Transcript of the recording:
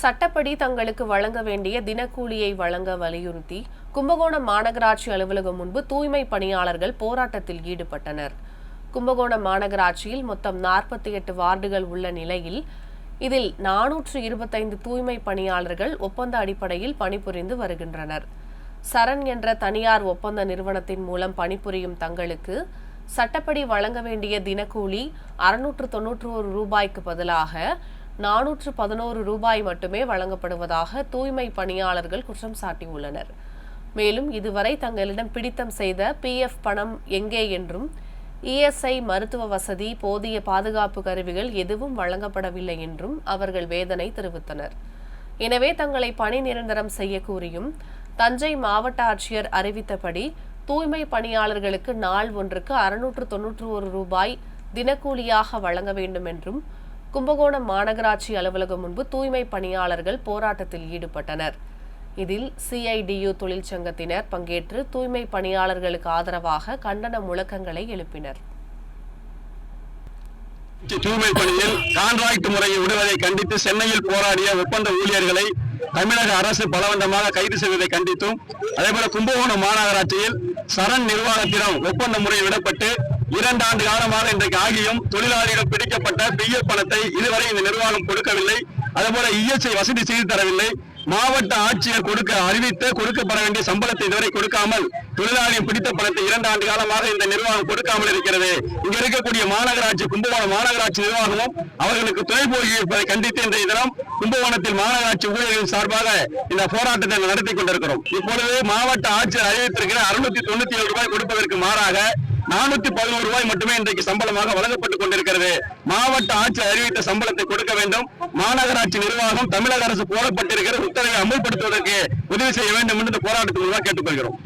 சட்டப்படி தங்களுக்கு வழங்க வேண்டிய தினக்கூலியை வழங்க வலியுறுத்தி கும்பகோணம் மாநகராட்சி அலுவலகம் முன்பு தூய்மை பணியாளர்கள் போராட்டத்தில் ஈடுபட்டனர். கும்பகோணம் மாநகராட்சியில் மொத்தம் நாற்பத்தி எட்டு வார்டுகள் உள்ள நிலையில் இதில் நானூற்று இருபத்தைந்து தூய்மை பணியாளர்கள் ஒப்பந்த அடிப்படையில் பணிபுரிந்து வருகின்றனர். சரண் என்ற தனியார் ஒப்பந்த நிறுவனத்தின் மூலம் பணிபுரியும் தங்களுக்கு சட்டப்படி வழங்க வேண்டிய தினக்கூலி அறுநூற்று தொன்னூற்று ஒரு ரூபாய்க்கு பதிலாக நானூற்று பதினோரு ரூபாய் மட்டுமே வழங்கப்படுவதாக தூய்மை பணியாளர்கள் குற்றம் சாட்டியுள்ளனர். மேலும் இதுவரை தங்களிடம் பிடித்தம் செய்த பிஎஃப் பணம் எங்கே என்றும் இஎஸ்ஐ மருத்துவ வசதி போதிய பாதுகாப்பு கருவிகள் எதுவும் வழங்கப்படவில்லை என்றும் அவர்கள் வேதனை தெரிவித்தனர். எனவே தங்களை பணி நிரந்தரம் செய்ய கூறியும் தஞ்சை மாவட்ட ஆட்சியர் அறிவித்தபடி தூய்மை பணியாளர்களுக்கு நாள் ஒன்றுக்கு அறுநூற்று தொன்னூற்று ஒரு ரூபாய் தினக்கூலியாக வழங்க வேண்டும் என்றும் கும்பகோணம் மாநகராட்சி அலுவலகம் முன்பு தூய்மை பணியாளர்கள் போராட்டத்தில் ஈடுபட்டனர். இதில் சிஐடியு தொழிற்சங்கத்தினர் பங்கேற்று தூய்மை பணியாளர்களுக்கு ஆதரவாக கண்டன முழக்கங்களை எழுப்பினர். தூய்மை பணியில் கான்ட்ராக்ட் முறையை விடுவதை கண்டித்து சென்னையில் போராடிய ஒப்பந்த ஊழியர்களை தமிழக அரசு பலவந்தமாக கைது செய்வதை கண்டித்தும் அதேபோல கும்பகோணம் மாநகராட்சியில் சரண் நிர்வாகத்திடம் ஒப்பந்த முறை விடப்பட்டு இரண்டு ஆண்டு காலமாக இன்றைக்கு ஆகியும் தொழிலாளிகள் பிடிக்கப்பட்ட பிஎஃப் பணத்தை இதுவரை இந்த நிர்வாகம் கொடுக்கவில்லை. அதுபோல இஎஸ்ஐ வசதி செய்து தரவில்லை. மாவட்ட ஆட்சியர் கொடுக்க அறிவித்து கொடுக்கப்பட வேண்டிய சம்பளத்தை இதுவரை கொடுக்காமல் தொழிலாளியும் பிடித்த பணத்தை இரண்டு ஆண்டு காலமாக இந்த நிர்வாகம் கொடுக்காமல் இருக்கிறது. இங்க இருக்கக்கூடிய மாநகராட்சி கும்பகோணம் மாநகராட்சி நிர்வாகமும் அவர்களுக்கு துணை போய் இருப்பதை கண்டித்து இன்றைய தினம் கும்பகோணத்தில் மாநகராட்சி ஊழியர்களின் சார்பாக இந்த போராட்டத்தை நடத்தி கொண்டிருக்கிறோம். இப்பொழுது மாவட்ட ஆட்சியர் அறிவித்திருக்கிற அறுநூத்தி தொண்ணூத்தி ஏழு ரூபாய் கொடுப்பதற்கு மாறாக நானூத்தி பதினோரு ரூபாய் மட்டுமே இன்றைக்கு சம்பளமாக வழங்கப்பட்டுக் கொண்டிருக்கிறது. மாவட்ட ஆட்சியர் அறிவித்த சம்பளத்தை கொடுக்க வேண்டும். மாநகராட்சி நிர்வாகம் தமிழக அரசு போடப்பட்டிருக்கிற உத்தரவை அமல்படுத்துவதற்கு உதவி செய்ய வேண்டும் என்று போராட்டத்தில் கேட்டுக்கொள்கிறோம்.